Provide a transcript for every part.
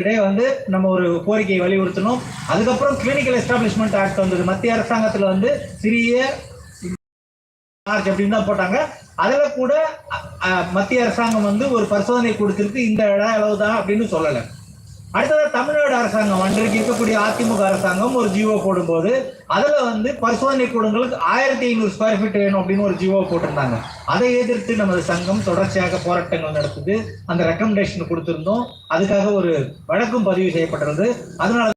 இதே வந்து நம்ம ஒரு கோரிக்கையை வலியுறுத்தணும். அதுக்கப்புறம் கிளினிக்கல் எஸ்டாப்ளிஷ்மெண்ட் ஆக்ட் வந்தது. மத்திய அரசாங்கத்துல வந்து சிறிய சார்ஜ் அப்படின்னு தான் போட்டாங்க. அதில் கூட மத்திய அரசாங்கம் வந்து ஒரு பரிசோதனை கொடுத்துருக்கு இந்த இட அளவு தான் அப்படின்னு சொல்லலை. அடுத்தது தமிழ்நாடு அரசாங்கம். அன்றைக்கு இருக்கக்கூடிய அதிமுக அரசாங்கம் ஒரு ஜியோ போடும்போது அதில் வந்து பரிசோதனை கூடங்களுக்கு ஆயிரத்தி ஐநூறு ஸ்கொயர் ஃபீட் வேணும் அப்படின்னு ஒரு ஜியோ போட்டிருந்தாங்க. அதை எதிர்த்து நமது சங்கம் தொடர்ச்சியாக போராட்டங்கள் நடத்துது. அந்த ரெக்கமெண்டேஷன் கொடுத்துருந்தோம். அதுக்காக ஒரு வழக்கும் பதிவு செய்யப்பட்டிருந்தது. அதனால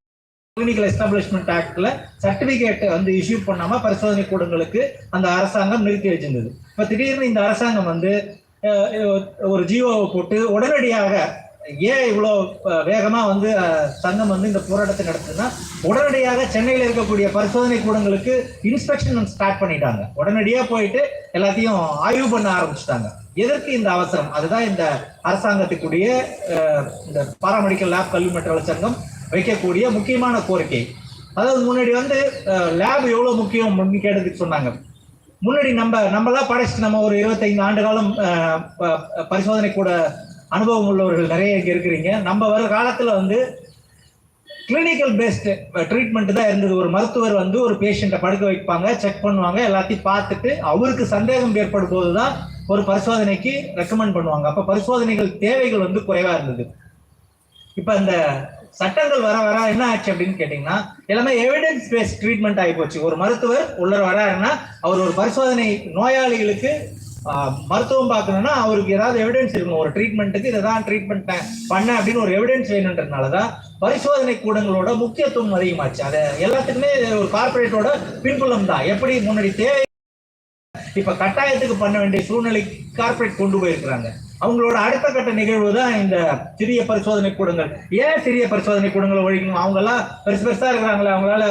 கிளினிக்கல் எஸ்டாப்ளிஷ்மெண்ட் ஆக்டில் சர்டிபிகேட் வந்து இஷ்யூ பண்ணாமல் பரிசோதனை கூடங்களுக்கு அந்த அரசாங்கம் நிறுத்தி வச்சிருந்தது. இப்போ திடீர்னு இந்த அரசாங்கம் வந்து ஒரு ஜியோவை போட்டு உடனடியாக ஏன் இவ்வளோ வேகமாக வந்து சங்கம் வந்து இந்த போராட்டத்தை நடத்துதுன்னா உடனடியாக சென்னையில் இருக்கக்கூடிய பரிசோதனை கூடங்களுக்கு இன்ஸ்பெக்ஷன் ஸ்டார்ட் பண்ணிட்டாங்க. உடனடியாக போயிட்டு எல்லாத்தையும் ஆய்வு பண்ண ஆரம்பிச்சிட்டாங்க. எதற்கு இந்த அவசரம்? அதுதான் இந்த அரசாங்கத்துக்குரிய இந்த பாராமெடிக்கல் லேப் கல்வி மற்றும் சங்கம் வைக்கக்கூடிய முக்கியமான கோரிக்கை. அதாவது முன்னாடி வந்து லேப் எவ்வளோ முக்கியம் அப்படின்னு கேட்டதுக்கு சொன்னாங்க. முன்னாடி நம்ம நம்மலாம் படைச்சிட்டு நம்ம ஒரு இருபத்தைந்து ஆண்டு காலம் ப- பரிசோதனை கூட அனுபவம் உள்ளவர்கள் நிறைய இங்கே இருக்கிறீங்க. நம்ம வர காலத்தில் வந்து கிளினிக்கல் பேஸ்டு ட்ரீட்மெண்ட் தான் இருந்தது. ஒரு மருத்துவர் வந்து ஒரு பேஷண்ட்டை படுக்க வைப்பாங்க செக் பண்ணுவாங்க எல்லாத்தையும் பார்த்துட்டு அவருக்கு சந்தேகம் ஏற்படும் போது தான் ஒரு பரிசோதனைக்கு ரெக்கமெண்ட் பண்ணுவாங்க. அப்போ பரிசோதனைகள் தேவைகள் வந்து குறைவாக இருந்தது. இப்போ இந்த சட்டங்கள் வர வர என்ன ஆச்சு அப்படின்னு கேட்டிங்கன்னா எல்லாமே எவிடன்ஸ் பேஸ்ட் ட்ரீட்மெண்ட் ஆகி போச்சு. ஒரு மருத்துவர் உள்ளர வராருன்னா அவர் ஒரு பரிசோதனை நோயாளிகளுக்கு மருத்துவம் பார்க்கணும்னா அவருக்கு ஏதாவது எவிடன்ஸ் இருக்கணும். ஒரு ட்ரீட்மெண்ட்டுக்கு இதை தான் ட்ரீட்மெண்ட் பண்ண அப்படின்னு ஒரு எவிடன்ஸ் வேணுன்றதுனால தான் பரிசோதனை கூடங்களோட முக்கியத்துவம் அதிகமாச்சு. அதை எல்லாத்துக்குமே ஒரு கார்ப்பரேட்டோட பின்புலம் தான். எப்படி முன்னாடி தேவை இப்ப கட்டாயத்துக்கு பண்ண வேண்டிய சூழ்நிலை கார்ப்பரேட் கொண்டு போயிருக்கிறாங்க. அவங்களோட அடுத்த கட்ட நிகழ்வு தான் இந்த சிறிய பரிசோதனை கூடங்கள். ஏன் சிறிய பரிசோதனை கூடங்களை ஒழிக்கணும்? அவங்க எல்லாம் பெருசு பெருசா இருக்கிறாங்களே அவங்களால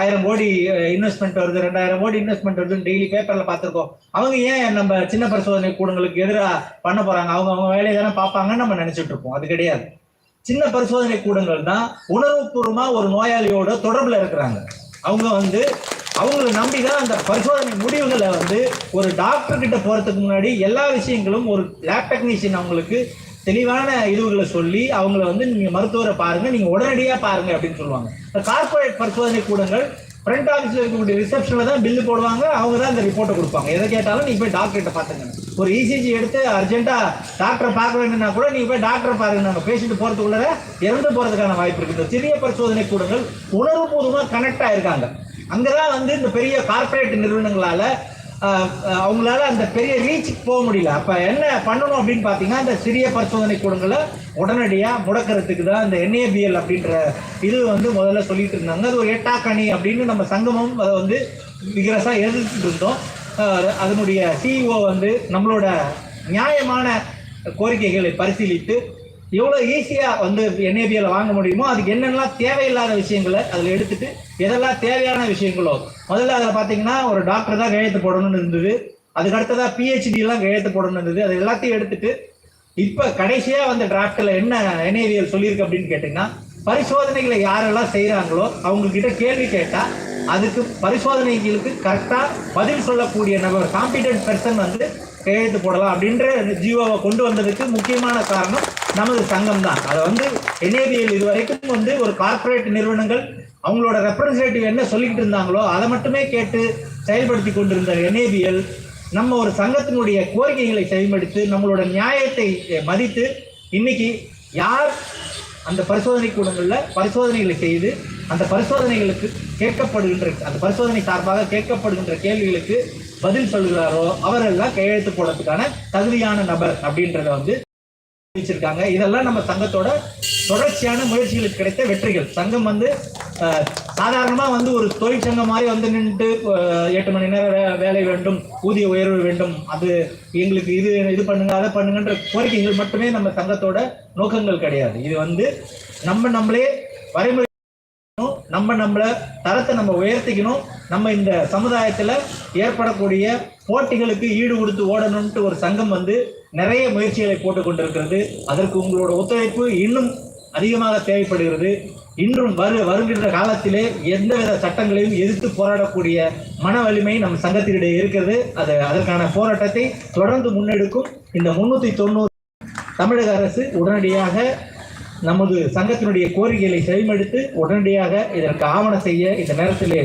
ஆயிரம் கோடி இன்வெஸ்ட்மெண்ட் வருது ரெண்டாயிரம் கோடி இன்வெஸ்ட்மெண்ட் வருதுன்னு டெய்லி பேப்பர்ல பார்த்திருக்கோம். அவங்க ஏன் நம்ம சின்ன பரிசோதனை கூடங்களுக்கு எதிராக பண்ண போறாங்க? அவங்க அவங்க வேலையை தானே பார்ப்பாங்கன்னு நம்ம நினைச்சிட்டு இருப்போம். அது கிடையாது. சின்ன பரிசோதனை கூடங்கள் தான் உணர்வுபூர்வமா ஒரு நோயாளியோட தொடர்புல இருக்கிறாங்க. அவங்க வந்து அவங்கள நம்பிதான் அந்த பரிசோதனை முடிவுகளை வந்து ஒரு டாக்டர் கிட்ட போறதுக்கு முன்னாடி எல்லா விஷயங்களும் ஒரு லேப் டெக்னீஷியன் அவங்களுக்கு தெளிவான இதுவுகளை சொல்லி அவங்கள வந்து நீங்க மருத்துவரை பாருங்க நீங்க உடனடியா பாருங்க அப்படின்னு சொல்லுவாங்க. இந்த கார்ப்பரேட் பரிசோதனை கூடங்கள் ஃப்ரண்ட் ஆஃபீஸ்ல இருக்கக்கூடிய ரிசப்ஷன்ல தான் பில்லு போடுவாங்க அவங்க தான் இந்த ரிப்போர்ட்டை கொடுப்பாங்க. எதை கேட்டாலும் நீங்கள் போய் டாக்டர் கிட்ட பாத்துங்க ஒரு இசிஜி எடுத்து அர்ஜென்ட்டா டாக்டரை பார்க்க வேணும்னா கூட நீங்கள் போய் டாக்டரை பாருங்க. நாங்கள் பேஷண்ட் போகிறதுக்குள்ளே இறந்து போறதுக்கான வாய்ப்பு இருக்கு இந்த சிறிய பரிசோதனை கூடங்கள் உணர்வுபூர்வமாக கனெக்ட் ஆயிருக்காங்க. அங்கதான் வந்து இந்த பெரிய கார்ப்பரேட் நிறுவனங்களால அவங்களால அந்த பெரிய ரீச்சுக்கு போக முடியல. அப்ப என்ன பண்ணணும் அப்படின்னு பாத்தீங்கன்னா இந்த சிறிய பரிசோதனை கூடங்களை உடனடியா முடக்கிறதுக்கு தான் இந்த என்ஏபிஎல் அப்படின்ற இது வந்து முதல்ல சொல்லிட்டு இருந்தாங்க. அது ஒரு எட்டாக்கணி அப்படின்னு நம்ம சங்கமும் அதை வந்து விகரசா எதிர்த்துட்டு இருந்தோம். அதனுடைய சிஇஓ வந்து நம்மளோட நியாயமான கோரிக்கைகளை பரிசீலித்து எவ்வளோ ஈஸியாக வந்து என்ஏபிஎல் வாங்க முடியுமோ அதுக்கு என்னென்னலாம் தேவையில்லாத விஷயங்களை அதில் எடுத்துட்டு எதெல்லாம் தேவையான விஷயங்களோ முதல்ல அதில் பார்த்தீங்கன்னா ஒரு டாக்டர் தான் கையெழுத்து போடணும்னு இருந்தது. அதுக்கு அடுத்ததா PhD எல்லாம் கையெழுத்து போடணும்னு இருந்தது. அது எல்லாத்தையும் எடுத்துட்டு இப்போ கடைசியாக வந்த டிராஃப்டில் என்ன என்ஏவியல் சொல்லியிருக்கு அப்படின்னு கேட்டிங்கன்னா பரிசோதனைகளை யாரெல்லாம் செய்கிறாங்களோ அவங்க கிட்ட கேள்வி கேட்டால் அதுக்கு பரிசோதனைகளுக்கு கரெக்டாக பதில் சொல்லக்கூடிய நபர் காம்பிடென்ட் பர்சன் வந்து கையெழுத்து போடலாம் அப்படின்ற ஜியோவை கொண்டு வந்ததுக்கு முக்கியமான காரணம் நமது சங்கம் தான். அதை வந்து என்ஏபிஎல் இதுவரைக்கும் வந்து ஒரு கார்ப்பரேட் நிறுவனங்கள் அவங்களோட ரெப்ரசன்டேட்டிவ் என்ன சொல்லிக்கிட்டு இருந்தாங்களோ அதை மட்டுமே கேட்டு செயல்படுத்தி கொண்டிருந்த என்ஏபிஎல் நம்ம ஒரு சங்கத்தினுடைய கோரிக்கைகளை செயல்படுத்தி நம்மளோட நியாயத்தை மதித்து இன்னைக்கு யார் அந்த பரிசோதனை கூடங்களில் பரிசோதனைகளை செய்து அந்த பரிசோதனைகளுக்கு கேட்கப்படுகின்ற அந்த பரிசோதனை சார்பாக கேட்கப்படுகின்ற கேள்விகளுக்கு பதில் சொல்கிறாரோ அவரெல்லாம் கையெழுத்து போடுறதுக்கான தகுதியான நபர் அப்படின்றத வந்து அறிவிச்சிருக்காங்க இதெல்லாம் நம்ம சங்கத்தோட தொடர்ச்சியான முயற்சிகளுக்கு கிடைத்த வெற்றிகள். சங்கம் வந்து சாதாரணமா வந்து ஒரு தொழிற்சங்கம் மாதிரி வந்து நின்று எட்டு மணி நேரம் வேலை வேண்டும் ஊதிய உயர்வு வேண்டும் அது எங்களுக்கு இது இது பண்ணுங்க அதை பண்ணுங்கன்ற கோரிக்கைகள் மட்டுமே நம்ம சங்கத்தோட நோக்கங்கள் கிடையாது. இது வந்து நம்ம நம்மளே வரைமுறை நம்ம நம்மள தரத்தை நம்ம உயர்த்திக்கணும் நம்ம இந்த சமுதாயத்துல ஏற்படக்கூடிய போட்டிகளுக்கு ஈடு கொடுத்து ஓடணும்ட்டு ஒரு சங்கம் வந்து நிறைய முயற்சிகளை போட்டுக் கொண்டிருக்கிறது. அதற்கு உங்களோட ஒத்துழைப்பு இன்னும் அதிகமாக தேவைப்படுகிறது. இன்றும் வரு வருகின்ற காலத்திலே எந்தவித சட்டங்களையும் எதிர்த்து போராடக்கூடிய மன வலிமை நம் சங்கத்தினிடையே இருக்கிறது. அது அதற்கான போராட்டத்தை தொடர்ந்து முன்னெடுக்கும் இந்த முன்னூத்தி தொண்ணூறு தமிழக அரசு உடனடியாக நமது சங்கத்தினுடைய கோரிக்கைகளை செயல்படுத்து உடனடியாக இதற்கு ஆவண செய்ய இந்த நேரத்திலே